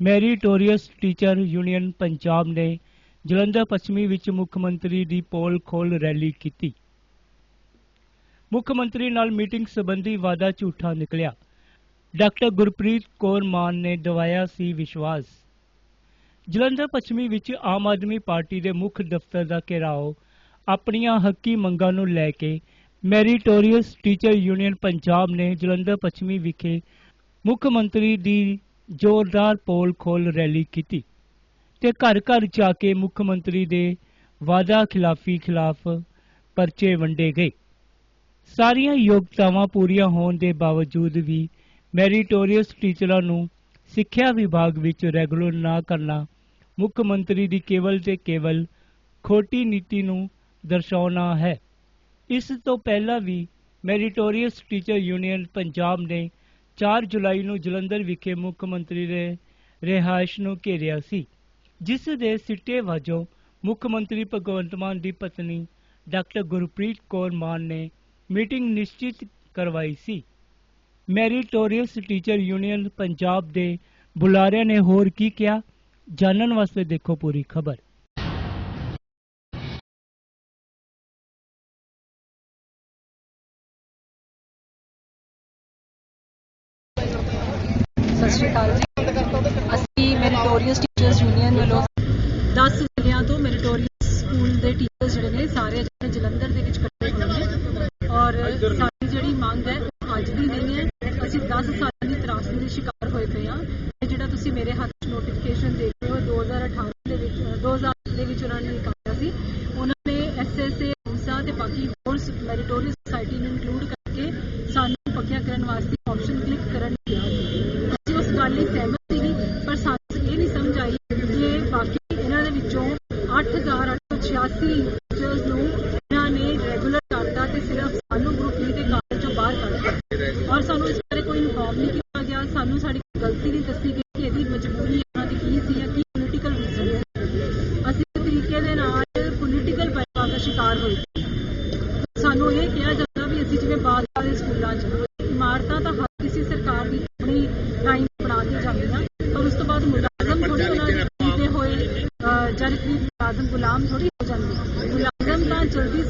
Meritorious teacher union Punjab ਨੇ ਜਲੰਧਰ ਪੱਛਮੀ ਵਿੱਚ ਮੁੱਖ ਮੰਤਰੀ ਦੀ ਪੋਲ ਖੋਲ ਰੈਲੀ ਕੀਤੀ। ਮੁੱਖ ਮੰਤਰੀ ਨਾਲ ਮੀਟਿੰਗ ਸੰਬੰਧੀ ਵਾਅਦਾ ਝੂਠਾ ਨਿਕਲਿਆ। ਡਾਕਟਰ ਗੁਰਪ੍ਰੀਤ ਕੌਰ ਮਾਨ ਨੇ ਦਵਾਇਆ ਸੀ ਵਿਸ਼ਵਾਸ। ਜਲੰਧਰ ਪੱਛਮੀ ਵਿੱਚ ਆਮ ਆਦਮੀ ਪਾਰਟੀ ਦੇ ਮੁੱਖ ਦਫ਼ਤਰ ਦਾ ਘੇਰਾਓ ਆਪਣੀਆਂ ਹੱਕੀ ਮੰਗਾਂ ਨੂੰ ਲੈ ਕੇ ਮੈਰੀਟੋਰੀਅਸ ਟੀਚਰ ਯੂਨੀਅਨ ਪੰਜਾਬ ਨੇ ਜਲੰਧਰ ਪੱਛਮੀ ਵਿਖੇ ਮੁੱਖ ਮੰਤਰੀ ਦੀ ਜ਼ੋਰਦਾਰ ਪੋਲ ਖੋਲ ਰੈਲੀ ਕੀਤੀ ਤੇ ਘਰ ਘਰ ਜਾ ਕੇ ਮੁੱਖ ਮੰਤਰੀ ਦੇ ਵਾਅਦਾ ਖਿਲਾਫੀ ਖਿਲਾਫ ਪਰਚੇ ਵੰਡੇ ਗਏ। ਸਾਰੀਆਂ ਯੋਗਤਾਵਾਂ ਪੂਰੀਆਂ ਹੋਣ ਦੇ ਬਾਵਜੂਦ ਵੀ ਮੈਰੀਟੋਰੀਅਸ ਟੀਚਰਾਂ ਨੂੰ ਸਿੱਖਿਆ ਵਿਭਾਗ ਵਿੱਚ ਰੈਗੂਲਰ ਨਾ ਕਰਨਾ ਮੁੱਖ ਮੰਤਰੀ ਦੀ ਕੇਵਲ ਤੇ ਕੇਵਲ ਖੋਟੀ ਨੀਤੀ ਨੂੰ ਦਰਸਾਉਣਾ ਹੈ। ਇਸ ਤੋਂ ਪਹਿਲਾਂ ਵੀ ਮੈਰੀਟੋਰੀਅਸ ਟੀਚਰ ਯੂਨੀਅਨ ਪੰਜਾਬ ਨੇ 4 ਜੁਲਾਈ ਨੂੰ ਜਲੰਧਰ ਵਿਖੇ ਮੁੱਖ ਮੰਤਰੀ ਦੇ ਰਿਹਾਇਸ਼ ਨੂੰ ਘੇਰਿਆ ਸੀ, ਜਿਸ ਦੇ ਸਿੱਟੇ ਵਜੋਂ ਮੁੱਖ ਮੰਤਰੀ ਭਗਵੰਤ ਮਾਨ ਦੀ ਪਤਨੀ ਡਾਕਟਰ ਗੁਰਪ੍ਰੀਤ ਕੌਰ ਮਾਨ ਨੇ ਮੀਟਿੰਗ ਨਿਸ਼ਚਿਤ ਕਰਵਾਈ ਸੀ। ਮੈਰੀਟੋਰੀਅਸ ਟੀਚਰ ਯੂਨੀਅਨ ਪੰਜਾਬ ਦੇ ਬੁਲਾਰਿਆਂ ਨੇ ਹੋਰ ਕੀ ਕਿਹਾ? ਜਾਣਨ ਵਾਸਤੇ ਦੇਖੋ ਪੂਰੀ ਖਬਰ। ਮੈਰੀਟੋਰੀਅਸ ਟੀਚਰਸ ਯੂਨੀਅਨ ਵੱਲੋਂ 10 ਜ਼ਿਲ੍ਹਿਆਂ ਤੋਂ ਮੈਰੀਟੋਰੀਅਸ ਸਕੂਲ ਦੇ ਟੀਚਰਸ ਜਿਹੜੇ ਨੇ, ਸਾਰੇ ਜਿਹੜੇ ਜਲੰਧਰ ਦੇ ਵਿੱਚ ਇਕੱਠੇ ਹੋਏ ਨੇ। ਔਰ ਸਾਡੀ ਜਿਹੜੀ ਮੰਗ ਹੈ, ਉਹ ਅੱਜ ਦੀ ਨਹੀਂ ਹੈ। ਅਸੀਂ 10 ਸਾਲਾਂ ਦੀ ਤਰਾਸਦੀ ਦੇ ਸ਼ਿਕਾਰ ਹੋਏ ਪਏ ਹਾਂ। ਜਿਹੜਾ ਤੁਸੀਂ ਮੇਰੇ ਹੱਥ 'ਚ ਨੋਟੀਫਿਕੇਸ਼ਨ ਦੇਖ ਗੁਲਾਮ ਥੋੜੀ ਹੋ ਜਾਂਦੇ। ਮੁਲਾਜ਼ਮ ਤਾਂ ਜਲਦੀ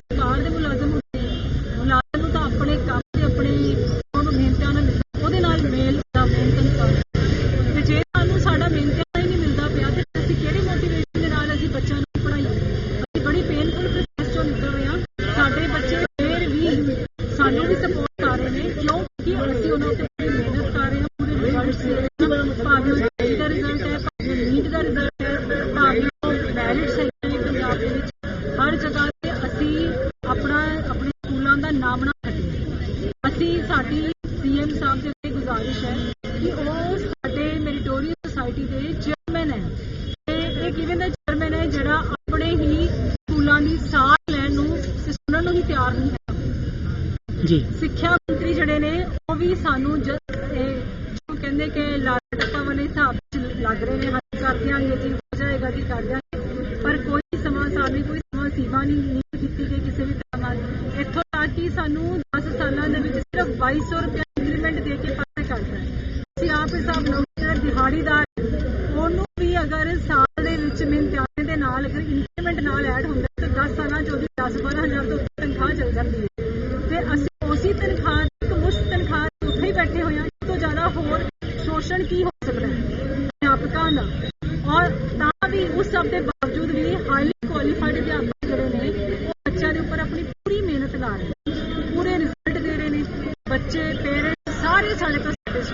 ਜੀ ਸਿੱਖਿਆ ਮੰਤਰੀ ਜਿਹੜੇ ਨੇ, ਉਹ ਵੀ ਸਾਨੂੰ ਜੋ ਕਹਿੰਦੇ ਕਿ ਲਾਲ ਟੱਪਾ ਵਾਲੇ ਹਿਸਾਬ ਚ ਲੱਗ ਰਹੇ ਨੇ, ਹੱਥ ਕਰ ਦਿਆਂਗੇ ਜੀ ਹੋ ਜਾਏਗਾ ਜੀ ਕਰ ਦਿਆਂਗੇ ਪਰ ਕੋਈ ਸਮਾਂ ਸਾਡੀ ਕੋਈ ਸਮਾਂ ਸੀਮਾ ਨਹੀਂ ਕੀਤੀ ਗਈ ਕਿਸੇ ਵੀ ਤਰ੍ਹਾਂ ਨਾਲ। ਇੱਥੋਂ ਤੱਕ ਕਿ ਸਾਨੂੰ 10 ਸਾਲਾਂ ਦੇ ਵਿੱਚ ਸਿਰਫ 2200 ਰੁਪਏ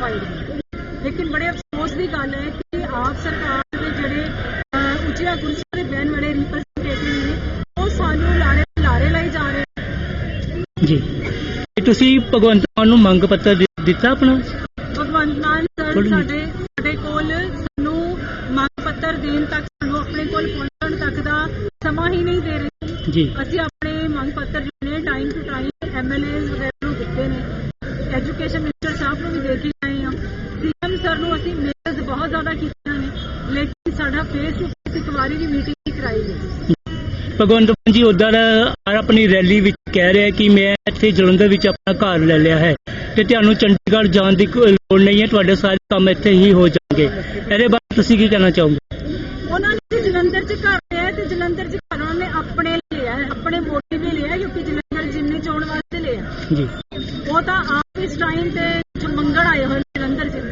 ਨੇ ਲੇਕਿਨ ਬੜੇ ਅਫਸੋਸ ਦੀ ਗੱਲ ਹੈ ਕਿ ਆਪ ਸਰਕਾਰ ਦੇ ਜਿਹੜੇ ਉੱਚੀਆਂ ਕੁਰਸੀਆਂ ਤੇ ਬਹਿਣ ਵਾਲੇ ਰਿਪਰੈਜ਼ੈਂਟੇਟਿਵ ਨੇ ਉਹ ਸਾਨੂੰ ਲਾਰੇ ਲਾਰੇ ਲਾਈ ਜਾ ਰਹੇ ਜੀ। ਤੁਸੀਂ ਭਗਵੰਤ ਮਾਨ ਨੂੰ ਮੰਗ ਪੱਤਰ ਦਿੱਤਾ ਆਪਣਾ? ਭਗਵੰਤ ਮਾਨ ਸਰ। ਸਾਡੇ ਸਾਡੇ ਕੋਲ ਸਾਨੂੰ ਮੰਗ ਪੱਤਰ ਦੇਣ ਤੱਕ ਸਾਨੂੰ ਆਪਣੇ ਕੋਲ ਪਹੁੰਚਣ ਤੱਕ ਦਾ ਸਮਾਂ ਹੀ ਨਹੀਂ ਦੇ ਰਹੇ। ਜੀ। ਅਸੀਂ ਆਪਣੇ ਮੰਗ ਪੱਤਰ ਜਿਹੜੇ ਟਾਈਮ ਟੂ ਟਾਈਮ ਐਮਐਲਏਜ਼ ਵਗੈਰਾ ਨੂੰ ਦਿੱਤੇ ਨੇ ਐਜੂਕੇਸ਼ਨ ਮਿਨਿਸਟਰ ਸਾਹਿਬ ਨੂੰ ਵੀ ਦੇ ਕੇ ਆਏ ਹਾਂ ਸੀਐਮ ਸਰ ਨੂੰ ਅਸੀਂ ਮੇਲਸ ਬਹੁਤ ਜ਼ਿਆਦਾ ਕੀਤੀਆਂ ਨੇ ਲੇਕਿਨ ਸਾਡਾ ਫੇਸ ਟੂ ਫੇਸ ਇੱਕ ਵਾਰੀ ਵੀ ਮੀਟਿੰਗ ਨਹੀਂ ਕਰਾਈ ਗਈ। ਭਗਵੰਤ ਮਾਨ ਜੀ ਉਧਰ ਆਪਣੀ ਰੈਲੀ ਵਿੱਚ ਕਹਿ ਰਿਹਾ ਕਿ ਮੈਂ ਇੱਥੇ ਜਲੰਧਰ ਵਿੱਚ ਆਪਣਾ ਘਰ ਲੈ ਲਿਆ ਹੈ ਤੇ ਤੁਹਾਨੂੰ ਚੰਡੀਗੜ੍ਹ ਜਾਣ ਦੀ ਕੋਈ ਲੋੜ ਨਹੀਂ ਹੈ ਤੁਹਾਡੇ ਸਾਰੇ ਕੰਮ ਇੱਥੇ ਹੀ ਹੋ ਜਾਣਗੇ। ਇਹਦੇ ਬਾਰੇ ਤੁਸੀਂ ਕੀ ਕਹਿਣਾ ਚਾਹੋਗੇ? ਉਹਨਾਂ ਨੇ ਜਲੰਧਰ 'ਚ ਘਰ ਲਿਆ ਤੇ ਜਲੰਧਰ 'ਚ ਘਰ ਉਹਨਾਂ ਨੇ ਆਪਣੇ ਲਿਆ ਆਪਣੇ ਮੋਟਿਵ ਲਈ ਲਿਆ ਕਿਉਂਕਿ ਜਲੰਧਰ ਜਿੰਨੇ ਚੋਣ ਵਾਸਤੇ ਲਿਆ ਜੀ ਉਹ ਤਾਂ ਆਪ ਇਸ ਟਾਈਮ ਤੇ ਜੋ ਮੰਗਣ ਆਏ ਹੋਏ ਨੇ ਜਲੰਧਰ 'ਚ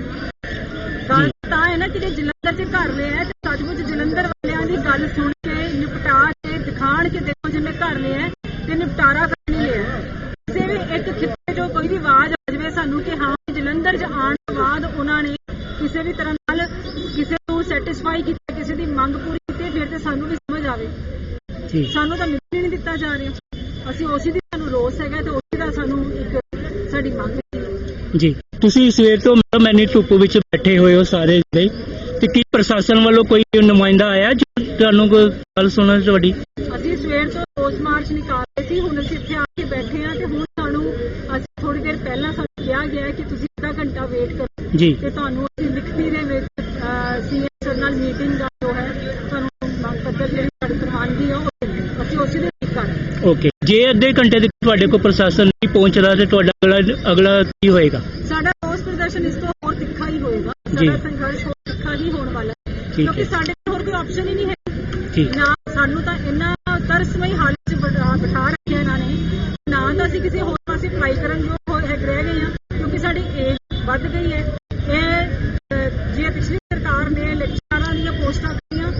ਗੱਲ ਤਾਂ ਹੈ ਨਾ ਕਿ ਜੇ ਜਲੰਧਰ 'ਚ ਘਰ ਲਿਆ ਹੈ ਤੇ ਸੱਚਮੁੱਚ ਜਲੰਧਰ ਵਾਲਿਆਂ ਦੀ ਗੱਲ ਸੁਣ ਕੇ ਨਿਪਟਾ ਕੇ ਦਿਖਾਣ ਕੇ ਦੇਖੋ ਜਿਵੇਂ ਘਰ ਲਿਆ ਤੇ ਨਿਪਟਾਰਾ ਕਰਨ ਲਈ ਲਿਆ। ਕਿਸੇ ਵੀ ਇੱਕ ਖਿੱਤੇ ਜੋ ਕੋਈ ਵੀ ਆਵਾਜ਼ ਆ ਜਾਵੇ ਸਾਨੂੰ ਕਿ ਹਾਂ ਜਲੰਧਰ 'ਚ ਆਉਣ ਤੋਂ ਬਾਅਦ ਉਹਨਾਂ ਨੇ ਕਿਸੇ ਵੀ ਤਰ੍ਹਾਂ ਨਾਲ ਕਿਸੇ ਨੂੰ ਸੈਟੀਸਫਾਈ ਕੀਤਾ ਕਿਸੇ ਦੀ ਮੰਗ ਪੂਰੀ ਕੀਤੀ ਫਿਰ ਤੇ ਸਾਨੂੰ ਵੀ ਸਮਝ ਆਵੇ। ਸਾਨੂੰ ਤਾਂ ਮਿਲ ਨਹੀਂ ਦਿੱਤਾ ਜਾ ਰਿਹਾ। ਅਸੀਂ ਉਸੇ ਦੀ ਸਾਨੂੰ ਰੋਸ ਹੈਗਾ ਤੇ ਉਸੇ ਦਾ ਸਾਨੂੰ ਇੱਕ ਸਾਡੀ ਮੰਗ ਹੈ। ਜੀ। ਤੁਸੀਂ ਸਵੇਰ ਤੋਂ ਮਤਲਬ ਮੈਨੀ ਧੁੱਪ ਵਿੱਚ ਬੈਠੇ ਹੋਏ ਹੋ ਸਾਰੇ ਜਿਹੜੇ ਤੇ ਕੀ ਪ੍ਰਸ਼ਾਸਨ ਵੱਲੋਂ ਕੋਈ ਨੁਮਾਇੰਦਾ ਆਇਆ ਜੋ ਤੁਹਾਨੂੰ ਕੋਈ ਗੱਲ ਸੁਣਨ ਤੁਹਾਡੀ ਅਸੀਂ ਸਵੇਰ ਤੋਂ ਰੋਸ ਮਾਰਚ ਨਿਕਾਲੇ ਸੀ ਹੁਣ ਅਸੀਂ ਇੱਥੇ ਆ ਕੇ ਬੈਠੇ ਹਾਂ ਤੇ ਹੁਣ ਸਾਨੂੰ ਅਸੀਂ ਥੋੜੀ ਦੇਰ ਪਹਿਲਾਂ ਸਾਨੂੰ ਕਿਹਾ ਗਿਆ ਕਿ ਤੁਸੀਂ ਅੱਧਾ ਘੰਟਾ ਵੇਟ ਕਰੋ ਜੀ ਤੇ ਤੁਹਾਨੂੰ ਅਸੀਂ ਲਿਖਤੀ ਦੇ ਵਿੱਚ ਸੀਐਮ ਸਰ ਨਾਲ ਮੀਟਿੰਗ ਦਾ ਜੋ ਹੈ ਤੁਹਾਨੂੰ ਮੰਗ ਪੱਤਰ ਜਿਹੜੀ ਸਾਡੀ ਪ੍ਰਵਾਨਗੀ ਹੈ ਉਹ। ਅਸੀਂ ਉਸੇ ਦੇ ਵਿੱਚ ਕਰ। ਓਕੇ ਜੇ ਅੱਧੇ ਘੰਟੇ ਤੱਕ ਤੁਹਾਡੇ ਕੋਲ ਪ੍ਰਸ਼ਾਸਨ ਨਹੀਂ ਪਹੁੰਚਦਾ ਤੇ ਤੁਹਾਡਾ ਅਗਲਾ ਅਗਲਾ ਕੀ ਹੋਏਗਾ? ਸਾਡਾ ਰੋਸ ਪ੍ਰਦਰਸ਼ਨ ਇਸ ਤੋਂ ਹੋਰ ਤਿੱਖਾ ਹੀ ਹੋਏਗਾ। ਜੀ। ਸਾਡਾ ਸੰਘਰਸ਼ ਹੋਰ ਤਿੱਖਾ ਹੀ ਹੋਣ ਵਾਲਾ ਹੈ। ਠੀਕ ਕਿਉਂਕਿ ਸਾਡੇ ਕੋਲ ਹੋਰ ਕੋਈ ਆਪਸ਼ਨ ਹੀ ਨਹੀਂ ਹੈ। ਜੀ ਨਾ ਸਾਨੂੰ ਤਾਂ ਇੰਨਾ ਤਰਸਮਈ ਹਾਲਤ 'ਚ ਬਿਠਾ ਬਿਠਾ ਰੱਖਿਆ ਇਹਨਾਂ ਨੇ ਨਾ ਤਾਂ ਅਸੀਂ ਕਿਸੇ ਹੋਰ ਪਾਸੇ ਅਪਲਾਈ ਕਰਨ ਜੋ ਹੋਏ ਹੈ ਰਹਿ ਗਏ ਹਾਂ ਕਿਉਂਕਿ ਸਾਡੀ ਏਜ ਵੱਧ ਗਈ ਹੈ ਇਹ ਅਹ, ਜੇ ਪਿਛਲੀ ਸਰਕਾਰ ਨੇ ਲੈਕਚਰਾਰਾਂ ਦੀਆਂ ਪੋਸਟਾਂ ਦਿੱਤੀਆਂ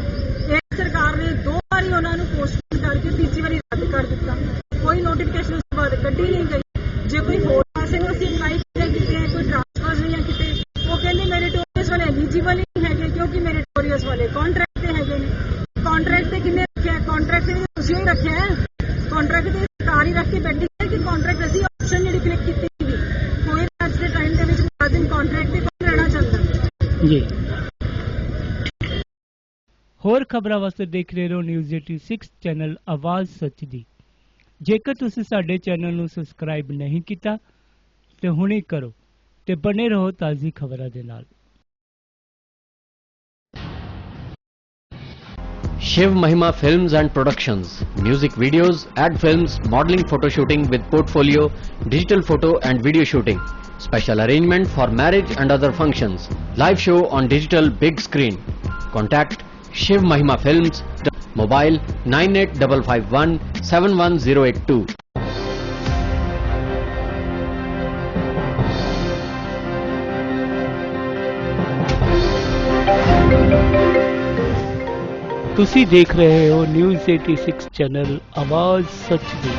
ਇਹ ਸਰਕਾਰ ਨੇ ਦੋ ਵਾਰੀ ਉਹਨਾਂ ਨੂੰ ਪੋਸਟ ਕਰਕੇ ਤੀਜੀ ਵਾਰੀ ਰੱਦ ਕਰ ਦਿੱਤਾ ਕੋਈ ਨੋਟੀਫਿਕੇਸ਼ਨ ਉਸ ਬਾਅਦ ਕੱਢੀ ਨਹੀਂ ਗਈ। ਜੇ ਕੋਈ ਹੋਰ ਪਾਸੇ ਨੂੰ ਅਸੀਂ ਅਪਲਾਈ ਕੀਤੇ ਕੀਤੇ ਕੋਈ ਟ੍ਰਾਂਸਫਰ ਜਾਂ ਕਿਤੇ ਉਹ ਕਹਿੰਦੇ ਮੈਰੀਟੋਰੀਅਸ ਵਾਲੇ ਐਲੀਜੀਬਲ ਹੀ ਨਹੀਂ ਹੈਗੇ ਕਿਉਂਕਿ ਮੈਰੀਟੋਰੀਅਸ ਵਾਲੇ ਕੰਟਰੈਕਟ ਤੇ ਹੈਗੇ ਨੇ। ਕੰਟਰੈਕਟ ਤੇ ਕਿੰਨੇ ਰੱਖਿਆ? ਕੰਟਰੈਕਟ ਤੇ ਵੀ ਤੁਸੀਂ ਹੀ ਰੱਖਿਆ ਹੈ? ਕੰਟਰੈਕਟ ਤੇ ਸਰਕਾਰ ਹੀ ਰੱਖ ਕੇ ਬੈਠੀ ਹੈ ਕਿ ਕੰਟਰੈਕਟ ਅਸੀਂ ਆਪਸ਼ਨ ਜਿਹੜੀ ਕਲਿੱਕ ਕੀਤੀ ਸੀਗੀ? ਕੋਈ ਅੱਜ ਦੇ ਟਾਈਮ ਦੇ ਵਿੱਚ ਮੁਲਾਜ਼ਮ ਕੰਟਰੈਕਟ ਤੇ ਕੌਣ ਰਹਿਣਾ ਚਾਹੁੰਦਾ। ਜੀ। ਹੋਰ ਖਬਰਾਂ ਵਾਸਤੇ ਦੇਖ ਰਹੇ ਰਹੋ ਨਿਊਜ਼ 86 ਚੈਨਲ ਆਵਾਜ਼ ਸੱਚ ਦੀ ਜੇਕਰ ਤੁਸੀਂ ਸਾਡੇ ਚੈਨਲ ਨੂੰ ਸਬਸਕ੍ਰਾਈਬ ਨਹੀਂ ਕੀਤਾ ਤੇ ਹੁਣੇ ਕਰੋ ਤੇ ਬਨੇ ਰਹੋ ਤਾਜ਼ੀ ਖਬਰਾਂ ਦੇ ਨਾਲ Shiv Mahima Films and Productions. Music videos, ad films, modeling photo shooting with portfolio, digital photo and video shooting. Special arrangement for marriage and other functions. Live show on digital big screen. Contact Shiv Mahima Films. Mobile 98551 71082. ਤੁਸੀਂ ਦੇਖ ਰਹੇ ਹੋ news 86 channel ਆਵਾਜ਼ ਸੱਚ ਦੀ